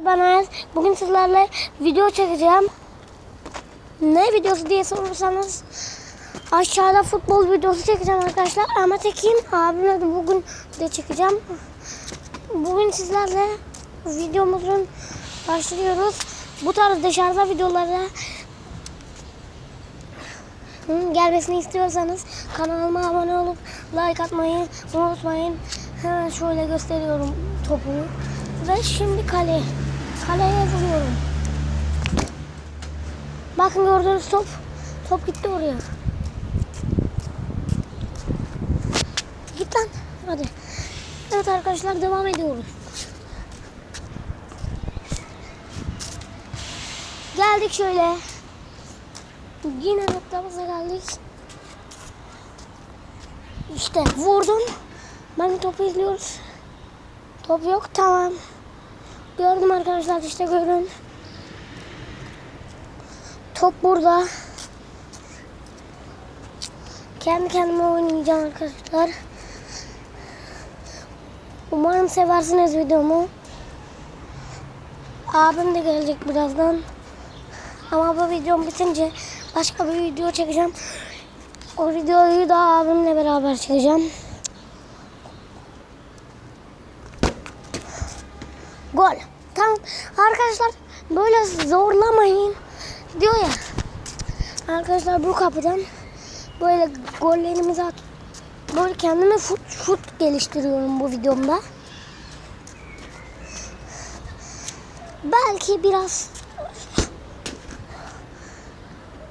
Ben Ayaz. Bugün sizlerle video çekeceğim. Ne videosu diye sorursanız aşağıda futbol videosu çekeceğim arkadaşlar. Ama tekiyim. Abimle de bugün de çekeceğim. Bugün sizlerle videomuzun başlıyoruz. Bu tarz dışarıda videolara gelmesini istiyorsanız kanalıma abone olup like atmayı unutmayın. Hemen şöyle gösteriyorum topumu. Ve şimdi kale. Kaleye vuruyorum. Bakın gördüğünüz top. Top gitti oraya. Git lan. Hadi. Evet arkadaşlar devam ediyoruz. Geldik şöyle. Yine noktamıza geldik. İşte vurdum. Ben topu izliyoruz. Top yok tamam. Gördüm arkadaşlar işte görün. Top burada. Kendi kendime oynayacağım arkadaşlar. Umarım seversiniz videomu. Abim de gelecek birazdan. Ama bu videom bitince başka bir video çekeceğim. O videoyu da abimle beraber çekeceğim. Gol. Tamam. Arkadaşlar böyle zorlamayın. Diyor ya. Arkadaşlar bu kapıdan böyle gollerimizi at. Böyle kendime şut, şut geliştiriyorum bu videomda. Belki biraz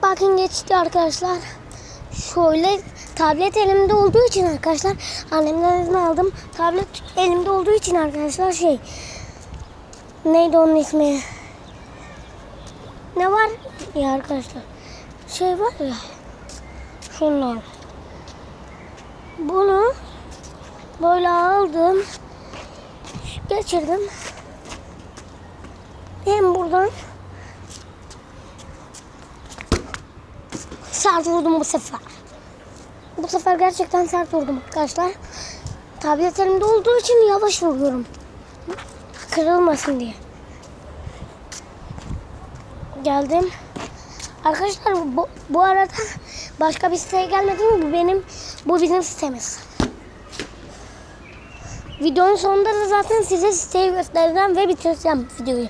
Bakın geçti arkadaşlar. Şöyle tablet elimde olduğu için arkadaşlar annemden izin aldım. Tablet elimde olduğu için arkadaşlar şey neydi onun ismi? Ne var ya arkadaşlar? Şey var ya. Şunlar. Bunu böyle aldım. Geçirdim. Hem buradan sert vurdum bu sefer. Bu sefer gerçekten sert vurdum arkadaşlar. Tablet elimde olduğu için yavaş vuruyorum. Kırılmasın diye. Geldim. Arkadaşlar bu, bu arada başka bir siteye gelmedim. Bu benim bu bizim sitemiz. Videonun sonunda da zaten size siteyi göstereceğim ve bitireceğim videoyu.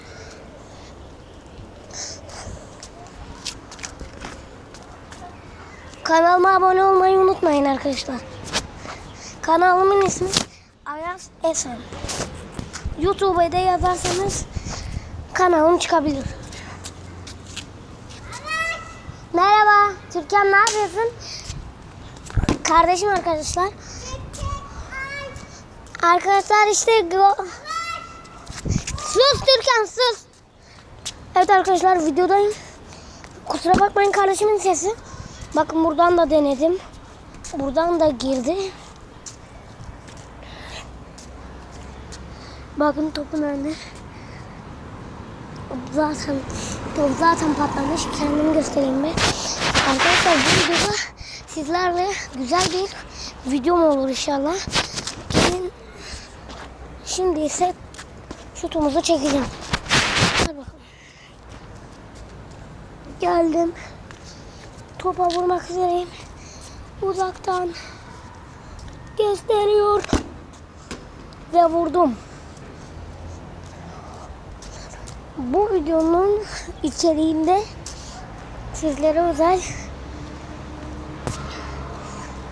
Kanalıma abone olmayı unutmayın arkadaşlar. Kanalımın ismi Ayaz Esen. YouTube'a da yazarsanız kanalım çıkabilir. Merhaba. Türkan ne yapıyorsun? Kardeşim arkadaşlar. Arkadaşlar işte go- Sus Türkan sus. Evet arkadaşlar videodayım. Kusura bakmayın kardeşimin sesi. Bakın buradan da denedim. Buradan da girdi. Bakın topun önüne. Zaten top zaten patlamış. Kendimi göstereyim bir. Arkadaşlar bu videoda sizlerle güzel bir videom olur inşallah. Gelin. Şimdi ise şutumuzu çekeceğim. Hadi bakalım. Geldim topa vurmak üzereyim. Uzaktan gösteriyor ve vurdum. Bu videonun içeriğinde sizlere özel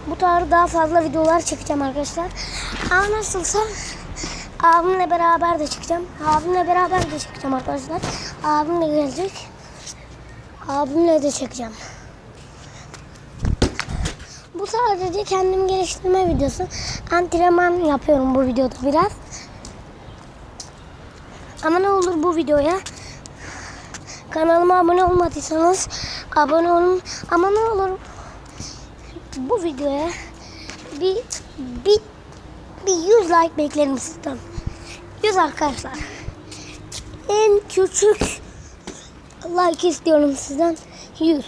bu tarz daha fazla videolar çekeceğim arkadaşlar. Ama nasılsa abimle beraber de çekeceğim. Abimle beraber de çekeceğim arkadaşlar. Abim de gelecek. Abimle de çekeceğim. Bu sadece kendimi geliştirme videosu. Antrenman yapıyorum bu videoda biraz. Ama ne olur bu videoya kanalıma abone olmadıysanız abone olun. Ama ne olur bu videoya bir bir bir 100 like beklerim sizden. 100 arkadaşlar. En küçük like istiyorum sizden. 100.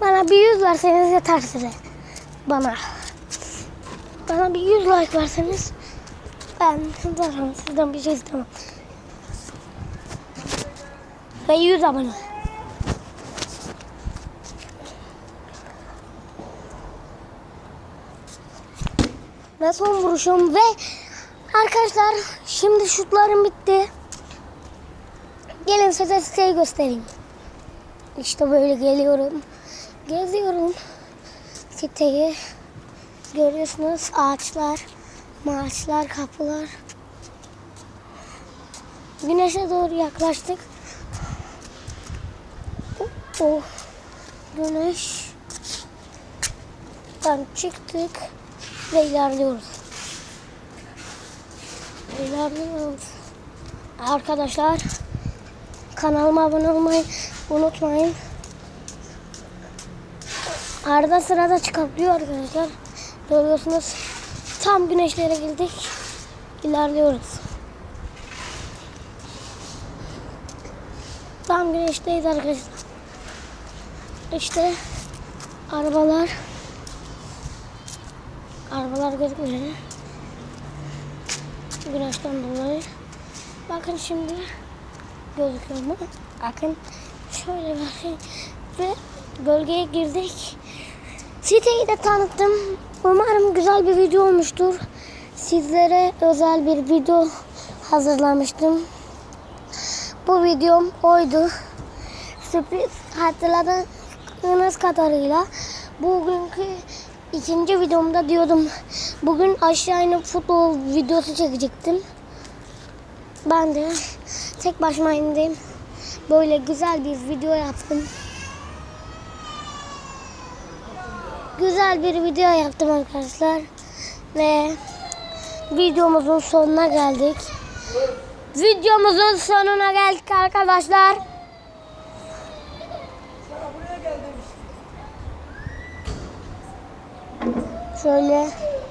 Bana bir 100 verseniz yeter size bana. Bana bir 100 like verseniz ben zaten sizden bir şey istemem. Ve 100 abone. Ve son vuruşum ve arkadaşlar şimdi şutlarım bitti. Gelin size siteyi göstereyim. İşte böyle geliyorum. Geziyorum siteyi. Görüyorsunuz ağaçlar, maaşlar, kapılar. Güneşe doğru yaklaştık. Oh, güneş. Ben çıktık ve ilerliyoruz. İlerliyoruz. Arkadaşlar kanalıma abone olmayı unutmayın. Arada sırada çıkabiliyor arkadaşlar. Görüyorsunuz. Tam güneşlere girdik. İlerliyoruz. Tam güneşteyiz arkadaşlar. İşte arabalar. Arabalar gözükmüyor. Güneşten dolayı. Bakın şimdi gözüküyor mu? Bakın şöyle bakayım. Ve bölgeye girdik. Siteyi de tanıttım. Umarım güzel bir video olmuştur. Sizlere özel bir video hazırlamıştım. Bu videom oydu. Sürpriz hatırladığınız kadarıyla bugünkü ikinci videomda diyordum. Bugün aşağı inip futbol videosu çekecektim. Ben de tek başıma indim. Böyle güzel bir video yaptım. Güzel bir video yaptım arkadaşlar. Ve videomuzun sonuna geldik. Videomuzun sonuna geldik arkadaşlar. Şöyle